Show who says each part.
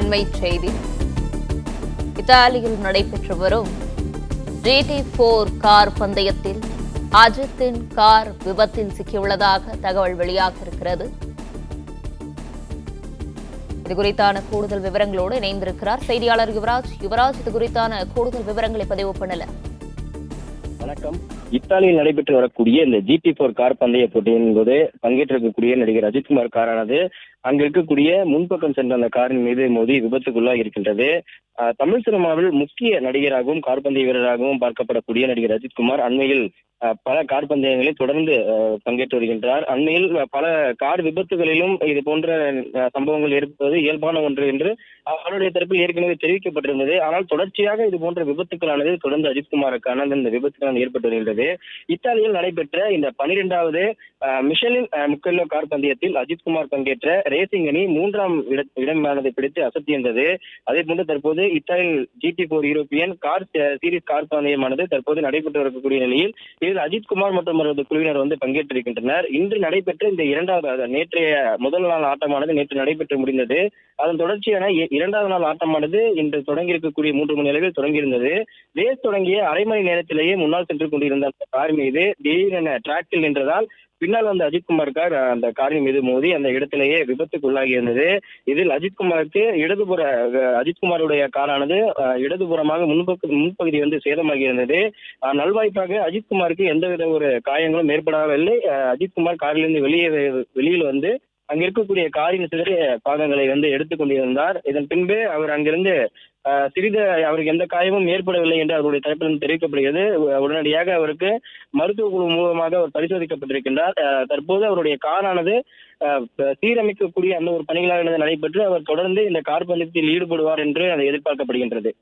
Speaker 1: அண்மை செய்தி. இத்தாலியில் நடைபெற்று வரும் ஜிடி போர் கார் பந்தயத்தில் அஜித்தின் கார் விபத்தில் சிக்கியுள்ளதாக தகவல் வெளியாக இருக்கிறது இது குறித்தான கூடுதல் விவரங்களோடு இணைந்திருக்கிறார் செய்தியாளர் யுவராஜ். யுவராஜ் இது குறித்தான கூடுதல் விவரங்களை பதிவு பண்ணல.
Speaker 2: வணக்கம். இத்தாலியில் நடைபெற்று வரக்கூடிய இந்த ஜிடி போர் கார் பந்தய போட்டியின் போது பங்கேற்றிருக்கக்கூடிய நடிகர் அஜித்குமார் காரானது அங்க இருக்கக்கூடிய முன்பக்கம் சென்ற அந்த காரின் மீது மோதி விபத்துக்குள்ளாக இருக்கின்றது. ஆஹ் தமிழ் சினிமாவில் முக்கிய நடிகராகவும் கார் பந்தய வீரராகவும் பார்க்கப்படக்கூடிய நடிகர் அஜித்குமார் அண்மையில் பல கார் பந்தயங்களில் தொடர்ந்து பங்கேற்று வருகின்றார். அண்மையில் பல கார் விபத்துகளிலும் இது போன்ற சம்பவங்கள் இருப்பது இயல்பான ஒன்று என்று அவருடைய தரப்பில் ஏற்கனவே தெரிவிக்கப்பட்டிருந்தது. ஆனால் தொடர்ச்சியாக இது போன்ற விபத்துக்களானது தொடர்ந்து அஜித்குமாருக்கான இந்த விபத்துகள் ஏற்பட்டு வருகின்றது. இத்தாலியில் நடைபெற்ற இந்த பனிரெண்டாவது மிஷலின் அஹ், முக்கெல்லோ கார் பந்தயத்தில் அஜித்குமார் பங்கேற்ற ரேசிங் அணி மூன்றாம் இடமானதை பிடித்து அசத்தியிருந்தது அதே போன்று தற்போது இத்தாலியில் GT four European car uh, series car பந்தயமானது தற்போது நடைபெற்று வரக்கூடிய நிலையில் இதில் அஜித்குமார் மற்றும் அவரது குழுவினர் வந்து பங்கேற்றிருக்கின்றனர். இன்று நடைபெற்ற இந்த இரண்டாவது நேற்றைய முதல் நாள் ஆட்டமானது நேற்று நடைபெற்று முடிந்தது. அதன் தொடர்ச்சியான இரண்டாவது நாள் ஆட்டமானது இன்று தொடங்கியிருக்கக்கூடிய மூன்று மணி அளவில் தொடங்கியிருந்தது. ரேஸ் தொடங்கிய அரை மணி நேரத்திலேயே முன்னால் சென்று கொண்டிருந்த கார் மீது திடீரென டிராக்கில் நின்றதால் பின்னால் வந்து அஜித்குமார் கார் அந்த காரின் மீது மோதி அந்த இடத்திலேயே விபத்துக்குள்ளாகி இருந்தது இதில் அஜித்குமாருக்கு இடதுபுற அஜித்குமாருடைய காரானது இடதுபுறமாக முன்பக்கு முன்பகுதி வந்து சேதமாகி இருந்தது நல்வாய்ப்பாக அஜித்குமாருக்கு எந்தவித ஒரு காயங்களும் ஏற்படவில்லை. அஜித்குமார் காரிலிருந்து வெளியே வெளியில் வந்து அங்க இருக்கக்கூடிய காரின் சிதறிய பாகங்களை வந்து எடுத்துக் கொண்டிருந்தார். இதன் பின்பு அவர் அங்கிருந்து சிறிது அவருக்கு எந்த காயமும் ஏற்படவில்லை என்று அவருடைய தரப்பிலிருந்து தெரிவிக்கப்படுகிறது. உடனடியாக அவருக்கு மருத்துவ குழு மூலமாக அவர் பரிசோதிக்கப்பட்டிருக்கின்றார். தற்போது அவருடைய காரானது சீரமைக்கக்கூடிய அந்த ஒரு பணிகளானது நடைபெற்று அவர் தொடர்ந்து இந்த கார் பந்தயத்தில் ஈடுபடுவார் என்று அது எதிர்பார்க்கப்படுகின்றது.